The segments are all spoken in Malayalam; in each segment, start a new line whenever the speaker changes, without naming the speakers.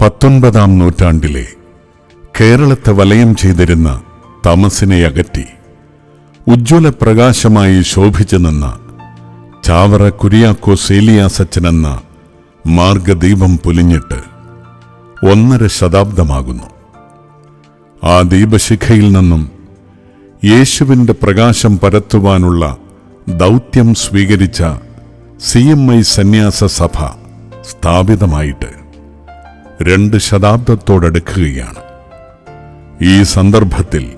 പത്തൊൻപതാം നൂറ്റാണ്ടിലെ കേരളത്തെ വലയം ചെയ്തിരുന്ന തമസിനെ അകറ്റി ഉജ്ജ്വല പ്രകാശമായി ശോഭിച്ചു നിന്ന ചാവറ കുര്യാക്കോ സേലിയാസച്ചനെന്ന മാർഗദീപം പൊലിഞ്ഞിട്ട് ഒന്നര ശതാബ്ദമാകുന്നു. ആ ദീപശിഖയിൽ നിന്നും യേശുവിന്റെ പ്രകാശം പരത്തുവാനുള്ള ദൗത്യം സ്വീകരിച്ച സി എം ഐ സന്യാസ സഭ സ്ഥാപിതമായിട്ട് രണ്ട് ശതാബ്ദത്തോടടുക്കുകയാണ്. ഈ സന്ദർഭത്തിൽ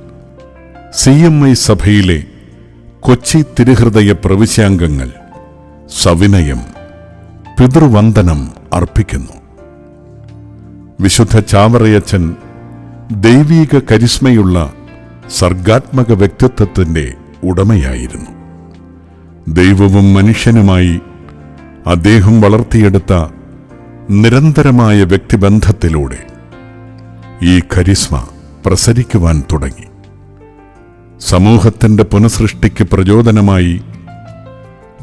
സി എം ഐ സഭയിലെ കൊച്ചി തിരുഹൃദയ പ്രവിശ്യാംഗങ്ങൾ സവിനയം പിതൃവന്ദനം അർപ്പിക്കുന്നു. വിശുദ്ധ ചാവറയച്ചൻ ദൈവീക കരിസ്മയുള്ള സർഗാത്മക വ്യക്തിത്വത്തിന്റെ ഉടമയായിരുന്നു. ദൈവവും മനുഷ്യനുമായി അദ്ദേഹം വളർത്തിയെടുത്ത നിരന്തരമായ വ്യക്തിബന്ധത്തിലൂടെ ഈ കരിസ്മ പ്രസരിക്കുവാൻ തുടങ്ങി. സമൂഹത്തിന്റെ പുനഃസൃഷ്ടിക്ക് പ്രചോദനമായി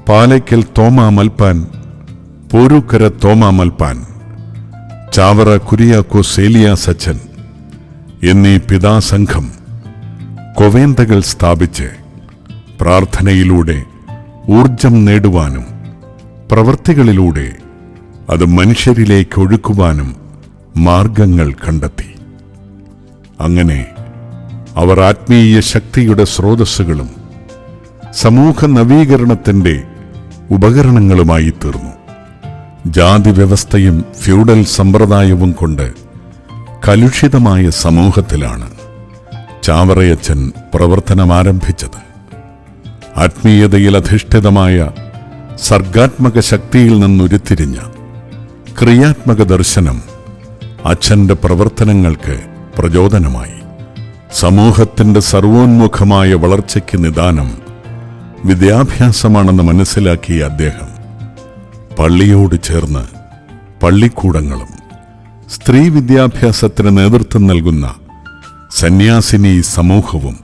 പാലയ്ക്കൽ തോമാ മൽപ്പാൻ പോരൂക്കര തോമാ മൽപ്പാൻ ചാവറ കുരിയാക്കോ സേലിയ സച്ചൻ എന്നീ പിതാസംഘം കൊവേന്തകൾ സ്ഥാപിച്ച് പ്രാർത്ഥനയിലൂടെ ഊർജം നേടുവാനും പ്രവൃത്തികളിലൂടെ അത് മനുഷ്യരിലേക്ക് ഒഴുക്കുവാനും മാർഗങ്ങൾ കണ്ടെത്തി. അങ്ങനെ അവർ ആത്മീയ ശക്തിയുടെ സ്രോതസ്സുകളും സമൂഹ നവീകരണത്തിന്റെ ഉപകരണങ്ങളുമായി തീർന്നു. ജാതി വ്യവസ്ഥയും ഫ്യൂഡൽ സമ്പ്രദായവും കൊണ്ട് കലുഷിതമായ സമൂഹത്തിലാണ് ചാവറയച്ചൻ പ്രവർത്തനം ആരംഭിച്ചത് ആത്മീയതയിൽ അധിഷ്ഠിതമായ സർഗാത്മക ശക്തിയിൽ നിന്നുരുത്തിരിഞ്ഞ ക്രിയാത്മക ദർശനം അച്ഛന്റെ പ്രവർത്തനങ്ങൾക്ക് പ്രചോദനമായി. സമൂഹത്തിന്റെ സർവോന്മുഖമായ വളർച്ചയ്ക്ക് നിദാനം വിദ്യാഭ്യാസമാണെന്ന് മനസ്സിലാക്കിയ അദ്ദേഹം. പള്ളിയോട് ചേർന്ന് പള്ളിക്കൂടങ്ങളും സ്ത്രീ വിദ്യാഭ്യാസത്തിന് നേതൃത്വം നൽകുന്ന സന്യാസിനി സമൂഹവും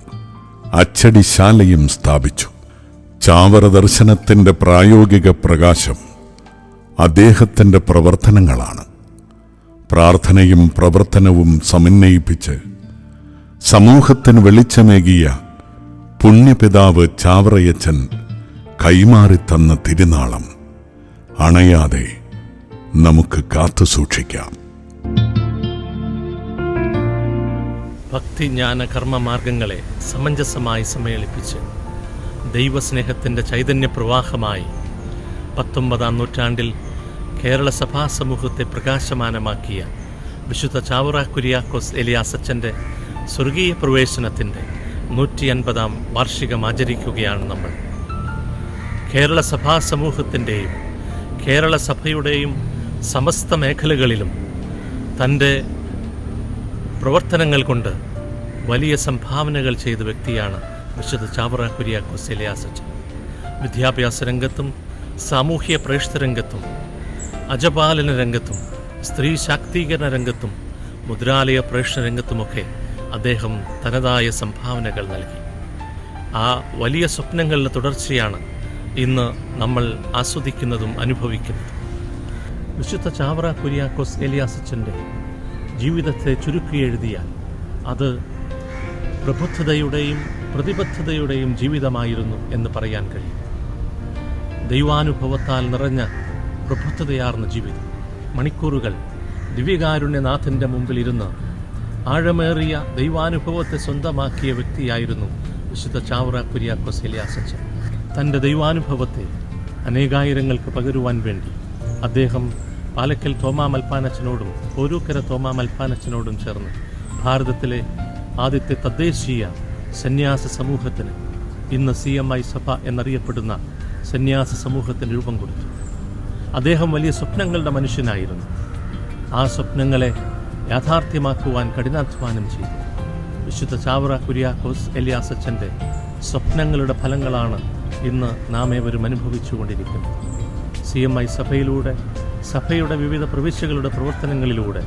അച്ചടിശാലയും സ്ഥാപിച്ചു. ചാവറ ദർശനത്തിന്റെ പ്രായോഗിക പ്രകാശം അദ്ദേഹത്തിന്റെ പ്രവർത്തനങ്ങളാണ്. പ്രാർത്ഥനയും പ്രവർത്തനവും സമന്വയിപ്പിച്ച് സമൂഹത്തിന് വെളിച്ചമേകിയ പുണ്യപിതാവ് ചാവറയച്ചൻ കൈമാറിത്തന്ന തിരുനാളം അണയാതെ നമുക്ക് കാത്തു സൂക്ഷിക്കാം.
ഭക്തിജ്ഞാന കർമ്മ മാർഗങ്ങളെ സമഞ്ജസമായി സമ്മേളിപ്പിച്ച് ദൈവസ്നേഹത്തിന്റെ ചൈതന്യ പ്രവാഹമായി പത്തൊമ്പതാം നൂറ്റാണ്ടിൽ കേരള സഭാ സമൂഹത്തെ പ്രകാശമാനമാക്കിയ വിശുദ്ധ ചാവുറ കുര്യാക്കോസ് എലിയാസച്ചന്റെ സ്വർഗീയ പ്രവേശനത്തിന്റെ നൂറ്റി അൻപതാം വാർഷികം ആചരിക്കുകയാണ് നമ്മൾ. കേരള സഭാ സമൂഹത്തിന്റെയും കേരള സഭയുടെയും സമസ്ത മേഖലകളിലും തന്റെ പ്രവർത്തനങ്ങൾ കൊണ്ട് വലിയ സംഭാവനകൾ ചെയ്ത വ്യക്തിയാണ് വിശുദ്ധ ചാവറ കുര്യാക്കോസ് എലിയാസച്ചൻ വിദ്യാഭ്യാസ രംഗത്തും സാമൂഹ്യ പ്രേക്ഷിത രംഗത്തും അജപാലന രംഗത്തും സ്ത്രീ ശാക്തീകരണ രംഗത്തും മുദ്രാലയ പ്രേക്ഷണ രംഗത്തുമൊക്കെ അദ്ദേഹം തനതായ സംഭാവനകൾ നൽകി. ആ വലിയ സ്വപ്നങ്ങളുടെ തുടർച്ചയാണ് ഇന്ന് നമ്മൾ ആസ്വദിക്കുന്നതും അനുഭവിക്കുന്നതും. വിശുദ്ധ ചാവറ കുര്യാക്കോസ് എലിയാസച്ചന്റെ ജീവിതത്തെ ചുരുക്കി എഴുതിയാൽ അത് പ്രബുദ്ധതയുടെയും പ്രതിബദ്ധതയുടെയും ജീവിതമായിരുന്നു എന്ന് പറയാൻ കഴിയും. ദൈവാനുഭവത്താൽ നിറഞ്ഞ പ്രബുദ്ധതയാർന്ന ജീവിതം. മണിക്കൂറുകൾ ദിവ്യകാരുണ്യനാഥന്റെ മുമ്പിലിരുന്ന് ആഴമേറിയ ദൈവാനുഭവത്തെ സ്വന്തമാക്കിയ വ്യക്തിയായിരുന്നു വിശുദ്ധ ചാവറ കുര്യാക്കോസ് എലിയാസച്ചൻ. തന്റെ ദൈവാനുഭവത്തെ അനേകായിരങ്ങൾക്ക് പകരുവാൻ വേണ്ടി അദ്ദേഹം പാലക്കൽ തോമാ മൽപ്പാനച്ചനോടും ഓരോക്കര തോമാ മൽപ്പാനച്ചനോടും ചേർന്ന് ഭാരതത്തിലെ ആദ്യത്തെ തദ്ദേശീയ സന്യാസ സമൂഹത്തിന് ഇന്ന് സി എം ഐ സഭ എന്നറിയപ്പെടുന്ന സന്യാസ സമൂഹത്തിന് രൂപം കൊടുത്തു. അദ്ദേഹം വലിയ സ്വപ്നങ്ങളുടെ മനുഷ്യനായിരുന്നു. ആ സ്വപ്നങ്ങളെ യാഥാർത്ഥ്യമാക്കുവാൻ കഠിനാധ്വാനം ചെയ്തു. വിശുദ്ധ ചാവറ കുര്യാക്കോസ് എലിയാസച്ചന്റെ സ്വപ്നങ്ങളുടെ ഫലങ്ങളാണ് ഇന്ന് നാം ഏവരും അനുഭവിച്ചുകൊണ്ടിരിക്കുന്നത്. സി എം ഐ സഭയിലൂടെ സഭയുടെ വിവിധ പ്രവിശ്യകളുടെ പ്രവർത്തനങ്ങളിലൂടെ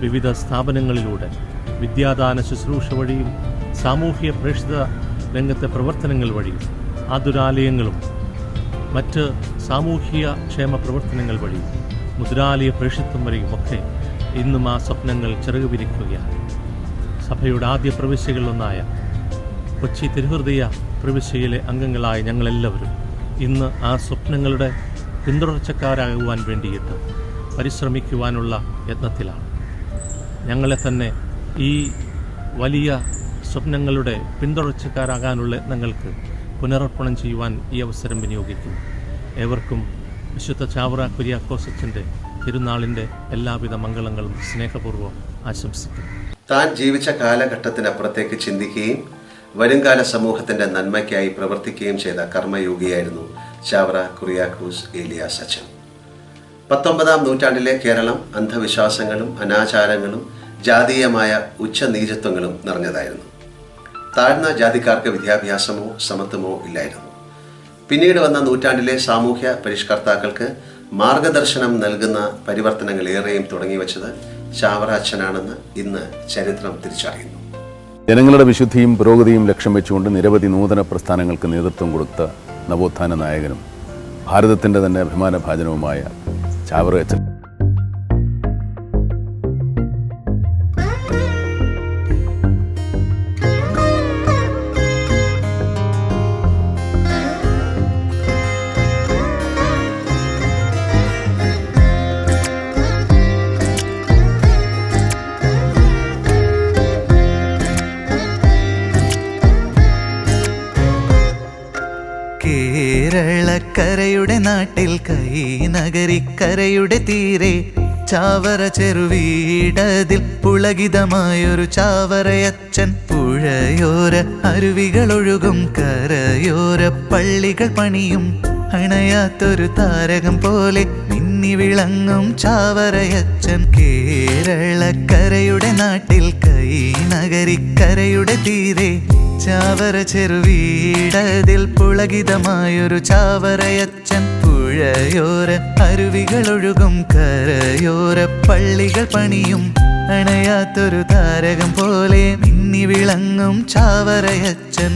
വിവിധ സ്ഥാപനങ്ങളിലൂടെ വിദ്യാദാന ശുശ്രൂഷ വഴിയും സാമൂഹ്യ പ്രേക്ഷിത രംഗത്തെ പ്രവർത്തനങ്ങൾ വഴിയും ആതുരാലയങ്ങളും മറ്റ് സാമൂഹിക ക്ഷേമ പ്രവർത്തനങ്ങൾ വഴി മുദ്രാലയ പ്രേക്ഷിത്വം വരെയും ഒക്കെ ഇന്നും ആ സ്വപ്നങ്ങൾ ചിറകു വിരിക്കുകയാണ് സഭയുടെ ആദ്യ പ്രവിശ്യകളിലൊന്നായ കൊച്ചി തിരുഹൃദയ പ്രവിശ്യയിലെ അംഗങ്ങളായ ഞങ്ങളെല്ലാവരും ഇന്ന് ആ സ്വപ്നങ്ങളുടെ പിന്തുടർച്ചക്കാരാകുവാൻ വേണ്ടിയിട്ട് പരിശ്രമിക്കുവാനുള്ള യത്നത്തിലാണ്. ഞങ്ങളെ തന്നെ ഈ വലിയ സ്വപ്നങ്ങളുടെ പിന്തുടർച്ചക്കാരാകാനുള്ള യത്നങ്ങൾക്ക് പുനരർപ്പണം ചെയ്യുവാൻ ഈ അവസരം വിനിയോഗിക്കുന്നു. ഏവർക്കും വിശുദ്ധ ചാവറ കുര്യാക്കോസച്ചന്റെ തിരുനാളിന്റെ എല്ലാവിധ മംഗളങ്ങളും സ്നേഹപൂർവം ആശംസിക്കുന്നു.
താൻ ജീവിച്ച കാലഘട്ടത്തിനപ്പുറത്തേക്ക് ചിന്തിക്കുകയും വരുംകാല സമൂഹത്തിന്റെ നന്മയ്ക്കായി പ്രവർത്തിക്കുകയും ചെയ്ത കർമ്മയോഗിയായിരുന്നു ചാവറ കുറിയാക്കൂസ് ഏലിയ സച്ചൻ പത്തൊമ്പതാം നൂറ്റാണ്ടിലെ കേരളം അന്ധവിശ്വാസങ്ങളും അനാചാരങ്ങളും ജാതീയമായ ഉച്ചനീചത്വങ്ങളും നിറഞ്ഞതായിരുന്നു. താഴ്ന്ന ജാതിക്കാർക്ക് വിദ്യാഭ്യാസമോ സമത്വമോ ഇല്ലായിരുന്നു. പിന്നീട് വന്ന നൂറ്റാണ്ടിലെ സാമൂഹ്യ പരിഷ്കർത്താക്കൾക്ക് മാർഗദർശനം നൽകുന്ന പരിവർത്തനങ്ങൾ ഏറെയും തുടങ്ങി വച്ചത് ചാവറാച്ചനാണെന്ന് ഇന്ന് ചരിത്രം തിരിച്ചറിയുന്നു.
ജനങ്ങളുടെ വിശുദ്ധിയും പുരോഗതിയും ലക്ഷ്യം വെച്ചുകൊണ്ട് നിരവധി നൂതന പ്രസ്ഥാനങ്ങൾക്ക് നേതൃത്വം കൊടുത്ത നവോത്ഥാന നായകനും ഭാരതത്തിന്റെ തന്നെ അഭിമാന ഭാജനവുമായ ചാവറയച്ചൻ
കേരളക്കരയുടെ നാട്ടിൽ കൈ നഗരിക്കരയുടെ തീരെ ചാവറ ചെറുവീടതിൽ പുളകിതമായൊരു ചാവറയച്ചൻ പുഴയോര അരുവികളൊഴുകും കരയോര പള്ളികൾ പണിയും. അണയാത്തൊരു താരകം പോലെ മിന്നി വിളങ്ങും ചാവറയച്ചൻ കേരളക്കരയുടെ നാട്ടിൽ കൈ നഗരിക്കരയുടെ തീരെ ചാവറ ചെറുവീടതിൽ പുളകിതമായൊരു ചാവറയച്ചൻ പുഴയോര അരുവികളൊഴുകും കരയോര പള്ളികൾ പണിയും അണയാത്തൊരു താരകം പോലെ നിന്നി വിളങ്ങും ചാവറയച്ചൻ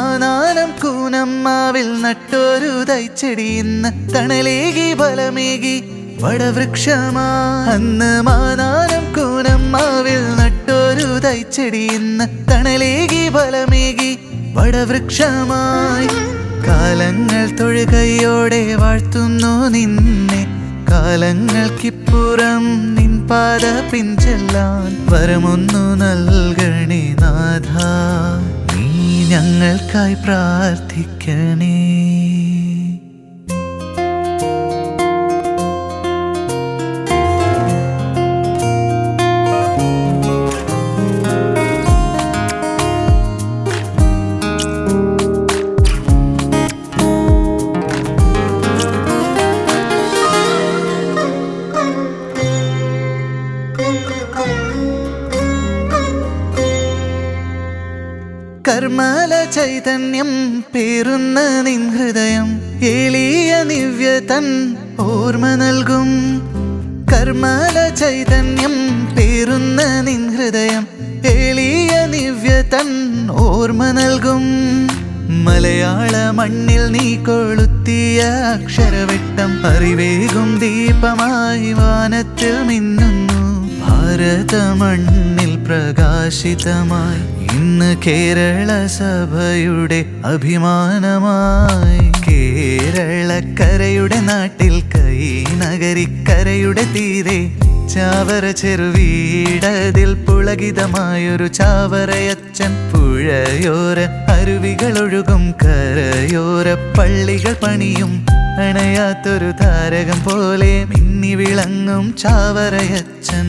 മാനാനം കൂനമ്മാവിൽ നട്ടൊരു തൈച്ചെടി. ഇന്ന് തണലേകി ബലമേകി വടവൃക്ഷമാ. അന്ന് മാനാനം കൂനമ്മാവിൽ നട്ടൊരു തൈച്ചെടി. ഇന്ന് തണലേകി ഫലമേകി വടവൃക്ഷമായി. കാലങ്ങൾ തൊഴുകയോടെ വാഴ്ത്തുന്നു നിന്നെ. കാലങ്ങൾക്കിപ്പുറം നിൻ പാത പിഞ്ചെല്ലാൻ വരമൊന്നു നൽകണേ നാഥ. ഞങ്ങൾക്കായി പ്രാർത്ഥിക്കണേ. കർമ്മല ചൈതന്യം പേരുന്ന നിൻ ഹൃദയം എളിയ നിവ്യ തൻ ഓർമ്മ നൽകും. കർമ്മല ചൈതന്യം പേരുന്ന നിൻ ഹൃദയം എളിയ നിവ്യ തൻ ഓർമ്മ നൽകും. മലയാള മണ്ണിൽ നീ കൊളുത്തിയ അക്ഷരവെട്ടം അറിവേകും ദീപമായി വാനത്തിൽ മിന്നുന്നു. ഭാരത മണ്ണിൽ പ്രകാശിതമായി ഇന്ന് കേരള സഭയുടെ അഭിമാനമായി കേരളക്കരയുടെ നാട്ടിൽ കൈ നഗരിക്കരയുടെ തീരെ ചാവറ ചെറുവീടതിൽ പുളകിതമായൊരു ചാവറയച്ചൻ പുഴയോര അരുവികളൊഴുകും കരയോര പള്ളികൾ പണിയും അണയാത്തൊരു താരകം പോലെ മിന്നി വിളങ്ങും ചാവറയച്ചൻ.